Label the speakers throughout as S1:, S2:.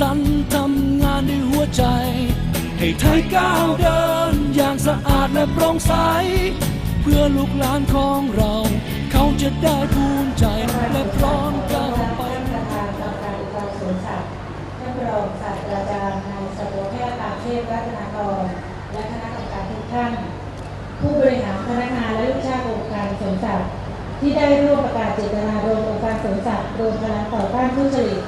S1: สรรค์ทำงานด้วยหัวใจ ให้ไทยก้าวเดิน อย่างสะอาดและโปร่งใส เพื่อลูกหลานของเรา เขาจะได้ภูมิใจและพร้อมก้าวไป
S2: ประธานกรรมการอุปสวนสัตว์ท่านรองศาสตราจารย์นายสัตวแพทย์ตามเทพรัตนากร และคณะกรรมการทุกท่าน ผู้บริหารพนักงานและลูกจ้างองค์การสวนสัตว์ที่ได้ร่วมประกาศเจตนารมณ์องค์การสวนสัตว์รวมพลังต่อต้านทุจริต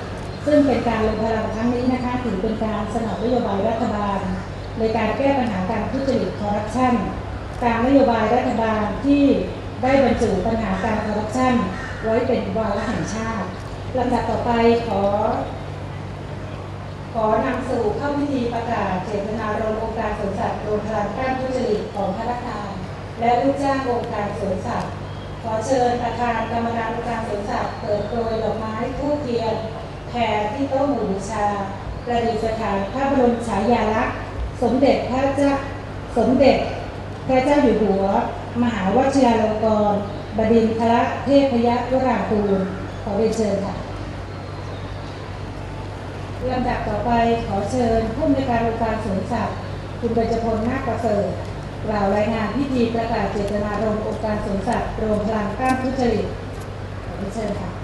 S2: ซึ่งเป็นการลงพลังครั้งนี้นะคะถือเป็นการสนับนโยบายรัฐบาล ในการแก้ปัญหาการทุจริตคอร์รัปชันตามนโยบายรัฐบาลที่ได้บรรจุปัญหาการคอร์รัปชันไว้เป็นวาระแห่งชาติลำดับต่อไปขอ ขอนำสู่เข้าพิธีประกาศเจตนารมณ์องค์การสวนสัตว์รวมพลังต้านทุจริตของพนักงานและลูกจ้างองค์การสวนสัตว์ขอเชิญประธานกรรมการองค์การสวนสัตว์เปิดโปรยดอกไม้ทูบเทียน แผ่ที่โต๊ะหมู่บูชา ประดิษฐานพระบรมฉายาลักษณ์ สมเด็จพระเจ้าสมเด็จ พระเจ้าอยู่หัว มหาวชิราลงกรณ์บดินทรเทพยวรางกูลขอเรียนเชิญค่ะลำดับต่อไปขอเชิญผู้อำนการองค์การสวนสัตว์คุณปัญจพลนาคประเสริฐกล่าวรายงานพิธีประกาศเจตนารมณ์องค์การสวนสัตว์รวมพลังต้านทุจริตขอเรียนเชิญค่ะ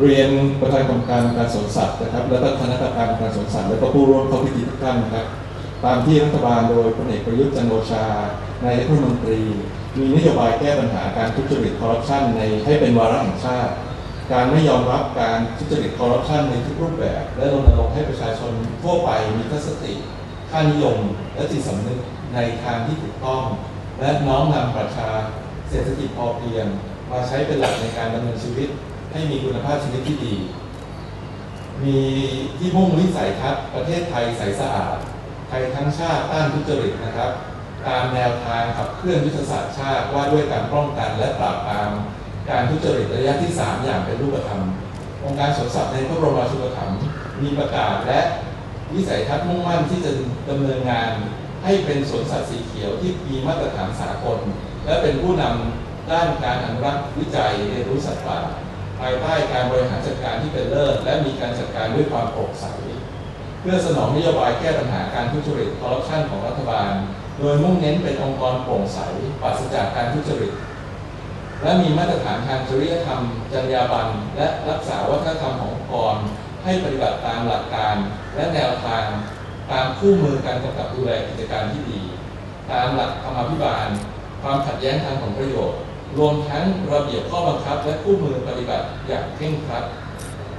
S3: เรียนประธานกรรมการการสวนสัตว์นะครับ และก็คณะกรรมการการสวนสัตว์และก็ผู้ร่วมเข้าพิธีทุกท่านนะครับ ตามที่รัฐบาลโดยพลเอกประยุทธ์จันโอชานายกรัฐมนตรี มีนโยบายแก้ปัญหาการทุจริตคอร์รัปชันในให้เป็นวาระแห่งชาติ การไม่ยอมรับการทุจริตคอร์รัปชันในทุกรูปแบบ และรณรงค์ให้ประชาชนทั่วไปมีทัศนคติค่านิยม และจิตสำนึกในทางที่ถูกต้อง และน้อมนำประชาเศรษฐกิจพอเพียง มาใช้เป็นหลักในการดำเนินชีวิต ให้มีคุณภาพชีวิตที่ดี มีที่มุ่งวิสัยทัศน์ประเทศไทยใสสะอาด ไทยทั้งชาติต้านทุจริตนะครับ ตามแนวทางขับเคลื่อนยุทธศาสตร์ชาติว่าด้วยการป้องกันและปราบปรามการทุจริตระยะที่ 3 อย่างเป็นรูปธรรม องค์การสวนสัตว์ในพระบรมราชูปถัมภ์มีประกาศและวิสัยทัศน์มุ่งมั่นที่จะดำเนินงาน ให้เป็นสวนสัตว์สีเขียวที่มีมาตรฐานสากล และเป็นผู้นำด้านการอนุรักษ์วิจัยเรียนรู้สัตว์ป่า ภายใต้การบริหารจัดการที่เป็นเลิศ และมีการจัดการด้วยความโปร่งใส เพื่อสนองนโยบายแก้ปัญหาการทุจริตคอร์รัปชันของรัฐบาล โดยมุ่งเน้นเป็นองค์กรโปร่งใสปราศจากการทุจริต และมีมาตรฐานทางจริยธรรม จรรยาบรรณและรักษาวัฒนธรรมขององค์กร ให้ปฏิบัติตามหลักการ และแนวทางตามคู่มือการกำกับดูแลกิจการที่ดี ตามหลักธรรมาภิบาล ความขัดแย้งทางผลประโยชน์ รวมทั้งระเบียบข้อบังคับ และคู่มือปฏิบัติอย่างเคร่งครัด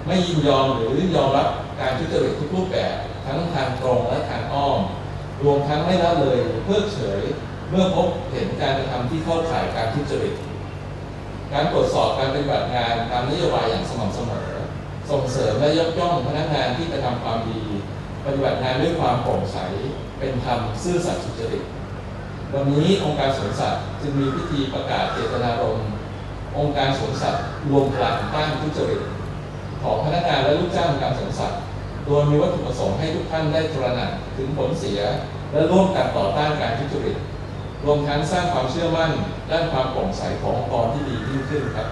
S3: ไม่ยินยอมหรือยอมรับการทุจริตทุกรูปแบบทั้งทางตรงและทางอ้อม รวมทั้งไม่ละเลยเพิกเฉย เมื่อพบเห็นการกระทำที่เข้าข่ายการทุจริต การตรวจสอบการปฏิบัติงานตามนโยบายอย่างสม่ำเสมอ ส่งเสริมและยกย่องพนักงานที่กระทำความดี ปฏิบัติงานด้วยความโปร่งใส เป็นธรรมซื่อสัตย์สุจริต วันนี้องค์การสวนสัตว์จึงมีพิธีประกาศเจตนารมณ์องค์การสวนสัตว์รวมพลังต้านทุจริตของพนักงานและลูกจ้างการสวนสัตว์ โดยมีวัตถุประสงค์ให้ทุกท่านได้ตระหนักถึงผลเสีย และร่วมกันต่อต้านการทุจริตรวมทั้งสร้างความเชื่อมั่นด้านความโปร่งใสขององค์กรที่ดียิ่งขึ้นครับ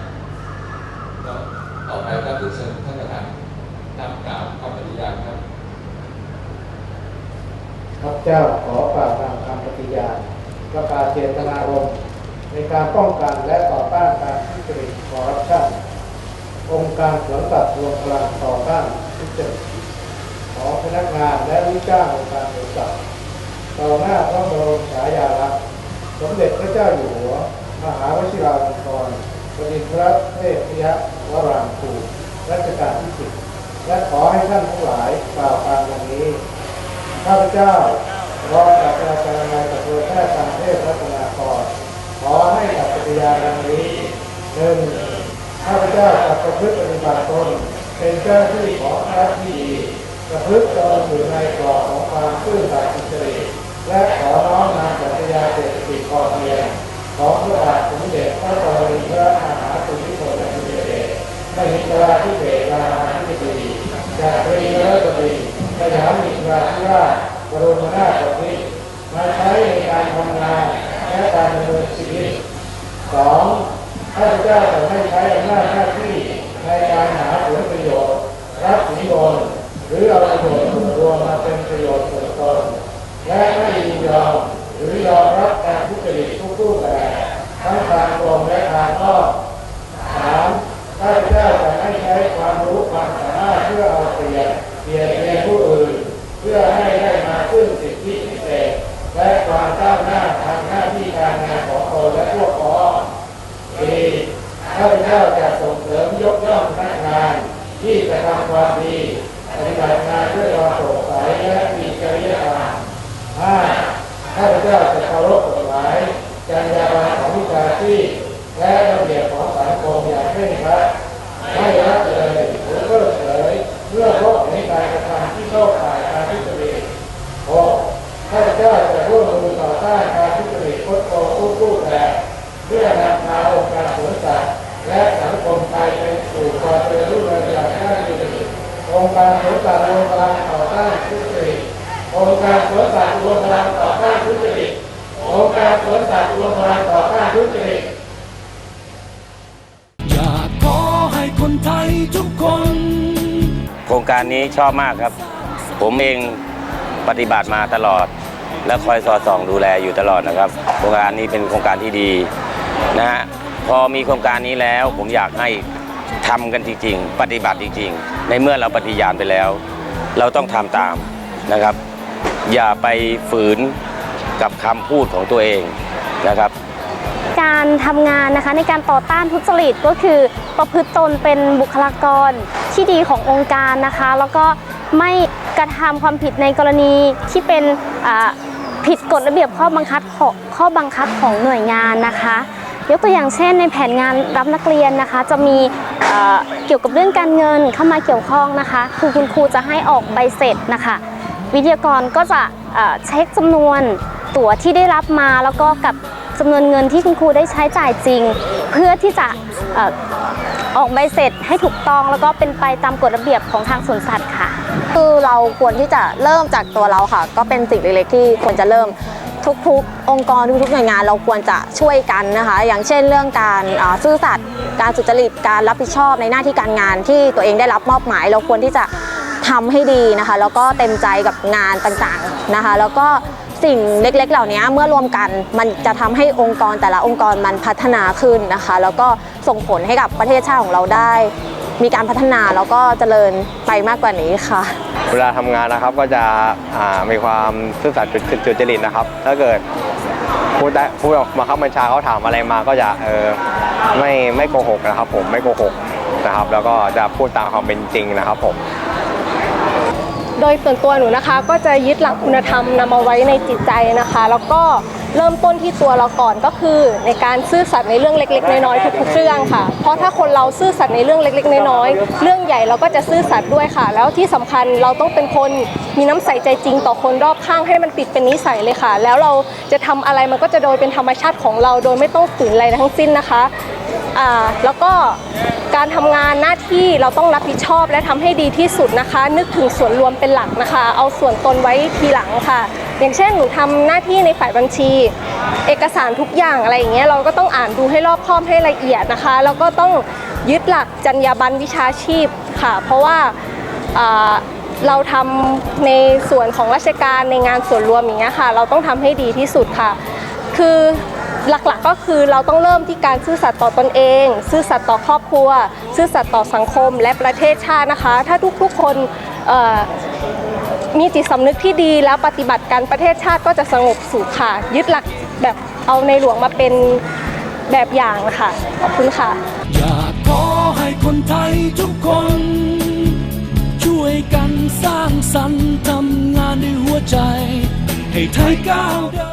S3: ต่อไปก็ถือเชิญท่านประธานนำกล่าวคำปฏิญาณครับ
S4: ข้าพเจ้าขอกล่าวนำคำปฏิญาณ ประกาศเจตนารมณ์ในการป้องกันและต่อต้านการทุจริตคอร์รัปชันองค์การสวนสัตว์รวมพลังต่อต้านทุจริตของพนักงานและลูกจ้างองค์การสวนสัตว์ต่อหน้าพระบรมฉายาลักษณ์สมเด็จพระเจ้าอยู่หัว มหาวชิราลงกรณ์บดินทรเทพยวรางคูรัชกาลที่สิบและขอให้ท่านทั้งหลายกล่าวตามอย่างนี้ ข้าพเจ้า รองศาสตราจารย์นายสัตวแพทย์ทางเทพรัตนากรขอให้กับปฏิญาณดังนี้หนึ่งข้าพเจ้าจะประพฤติปฏิบัติตนเป็นเจ้าที่ของรัฐที่ดีประพฤติตนอยู่ในกรอบของความซื่อสัตย์สุจริตและขอน้อมนำปฏิญาเศรษฐกิจพอเพียงของพระบาทสมเด็จพระบรมพรมหาภูมิพลอดุลยเดชมหิตราธิเบศรามาธิบดีจากปรีรัตดีสยามมิตราธิราช กรุณาสวิตมาใช้ในการทำงานและการดำเนินชีวิตสองข้าเจ้าจะไม่ใช้อำนาจหน้าที่ในการหาผลประโยชน์รับสินบนหรือเอาประโยชน์ส่วนรวมมาเป็นประโยชน์ส่วนตนและไม่ยินยอมหรือยอมรับการทุจริตทุกรูปแบบทั้งทางตรงและทางอ้อมสามข้าเจ้าจะไม่ใช้ความรู้ความสามารถเพื่อเอาเปรียบเบียดเบียนผู้อื่น เพื่อให ซึ่งสิทธิพิเศษและความก้าวหน้าทางหน้าที่การงานของตนและพวกพ้องดีข้าพเจ้าจะส่งเสริมยกย่องพนักงาน ที่จะทำความดีปฏิบัติงานด้วยความ ข้าพเจ้าจะร่วมมือต่อต้านการทุจริตคดโกงทุกรูปแบบเพื่อนำพาองค์การสวนสัตว์และสังคมไทยไปสู่ความเจริญรุ่งเรืองอย่างยั่งยืนองค์การสวนสัตว์รวมพลังต่อต้านทุจริตองค์การสวนสัตว์รวมพลังต่อต้านทุจริตองค์การสวนสัตว์รวมพลังต่อต้านทุจริต
S1: อยากขอให้คนไทยทุกคน
S5: โครงการนี้ชอบมากครับ ผมเองปฏิบัติมาตลอด และคอยสอดส่องดูแลอยู่ตลอดนะครับ โครงการนี้เป็นโครงการที่ดีนะฮะพอมีโครงการนี้แล้วผมอยากให้ทำกันจริงๆ ปฏิบัติจริงๆ ในเมื่อเราปฏิญาณไปแล้ว เราต้องทำตามนะครับ อย่าไปฝืนกับคำพูดของตัวเองนะครับ
S6: การทำงานนะคะในการต่อต้านทุจริตก็คือประพฤติตนเป็นบุคลากรที่ดีขององค์การนะคะ แล้วก็ไม่กระทำความผิดในกรณีที่เป็นอ่า ผิดกฎระเบียบข้อบังคับของข้อบังคับของหน่วยงานนะคะ ยกตัวอย่างเช่นในแผนงานรับนักเรียนนะคะ จะมีเเกี่ยวกับเรื่องการเงินเข้ามาเกี่ยวข้องนะคะ คือคุณครูจะให้ออกใบเสร็จนะคะ วิทยากรก็จะเเช็คจำนวนตั๋วที่ได้รับมาแล้วก็กับจำนวนเงินที่คุณครูได้ใช้จ่ายจริง เพื่อที่จะออกใบเสร็จให้ถูกต้องแล้วก็เป็นไปตามกฎระเบียบของทางสวนสัตว์ค่ะ
S7: คือเราควรที่จะเริ่มจากตัวเราค่ะ ก็เป็นสิ่งเล็กๆที่ควรจะเริ่มทุกๆ องค์กรทุกๆหน่วยงานเราควรจะช่วยกันนะคะ อย่างเช่นเรื่องการซื่อสัตย์การสุจริตการรับผิดชอบในหน้าที่การงานที่ตัวเองได้รับมอบหมาย เราควรที่จะทำให้ดีนะคะ แล้วก็เต็มใจกับงานต่างๆนะคะ แล้วก็สิ่งเล็ก ๆ เหล่านี้เมื่อรวมกันมันจะทำให้องค์กรแต่ละองค์กรมันพัฒนาขึ้นนะคะ แล้วก็ส่งผลให้กับประเทศชาติของเราได้ มีการพัฒนาแล้วก็เจริญไปมากกว่านี้ค่ะ
S8: เวลาทำงานนะครับก็จะอ่ามีความซื่อสัตย์จุจริตนะครับ ถ้าเกิดพูดได้พูดออกมาครับบัญชาเขาถามอะไรมาก็จะเออไม่ไม่โกหกนะครับ ผมไม่โกหกนะครับ แล้วก็จะพูดตามความเป็นจริงนะครับผม
S9: โดยส่วนตัวหนูนะคะก็จะยึดหลักคุณธรรมนำมาไว้ในจิตใจนะคะ แล้วก็ เริ่มต้นที่ตัวเราก่อนก็คือ ในการซื่อสัตย์ในเรื่องเล็ก ๆ น้อยๆทุกๆเรื่องค่ะ เพราะถ้าคนเราซื่อสัตย์ในเรื่องเล็ก ๆ น้อยๆเรื่องใหญ่เราก็จะซื่อสัตย์ด้วยค่ะ แล้วที่สำคัญเราต้องเป็นคนมีน้ำใสใจจริงต่อคนรอบข้างให้มันติดเป็นนิสัยเลยค่ะ แล้วเราจะทำอะไรมันก็จะโดยเป็นธรรมชาติของเราโดยไม่ต้องฝืนอะไรทั้งสิ้นนะคะอ่าแล้วก็การทำงานหน้าที่เราต้องรับผิดชอบและทำให้ดีที่สุดนะคะ นึกถึงส่วนรวมเป็นหลักนะคะ เอาส่วนตนไว้ทีหลังค่ะ อย่างเช่นหนูทำหน้าที่ในฝ่ายบัญชี เอกสารทุกอย่างอะไรอย่างเงี้ยเราก็ต้องอ่านดูให้รอบคอบให้ละเอียดนะคะ แล้วก็ต้องยึดหลักจรรยาบรรณวิชาชีพค่ะ เพราะว่าเราทำในส่วนของราชการในงานส่วนรวมอย่างเงี้ยค่ะ เราต้องทำให้ดีที่สุดค่ะ คือหลักๆก็คือเราต้องเริ่มที่การซื่อสัตย์ต่อตนเอง ซื่อสัตย์ต่อครอบครัว ซื่อสัตย์ต่อสังคมและประเทศชาตินะคะ ถ้าทุกๆคน มีจิตสำนึกที่ดีแล้วปฏิบัติการประเทศชาติก็จะสงบสุขค่ะ ยึดหลักแบบเอาในหลวงมาเป็นแบบอย่างค่ะ ขอบคุณค่ะ
S1: อยากขอให้คนไทยทุกคน ช่วยกันสร้างสรรค์ทำงานด้วยหัวใจ ให้ไทยก้าวเดิน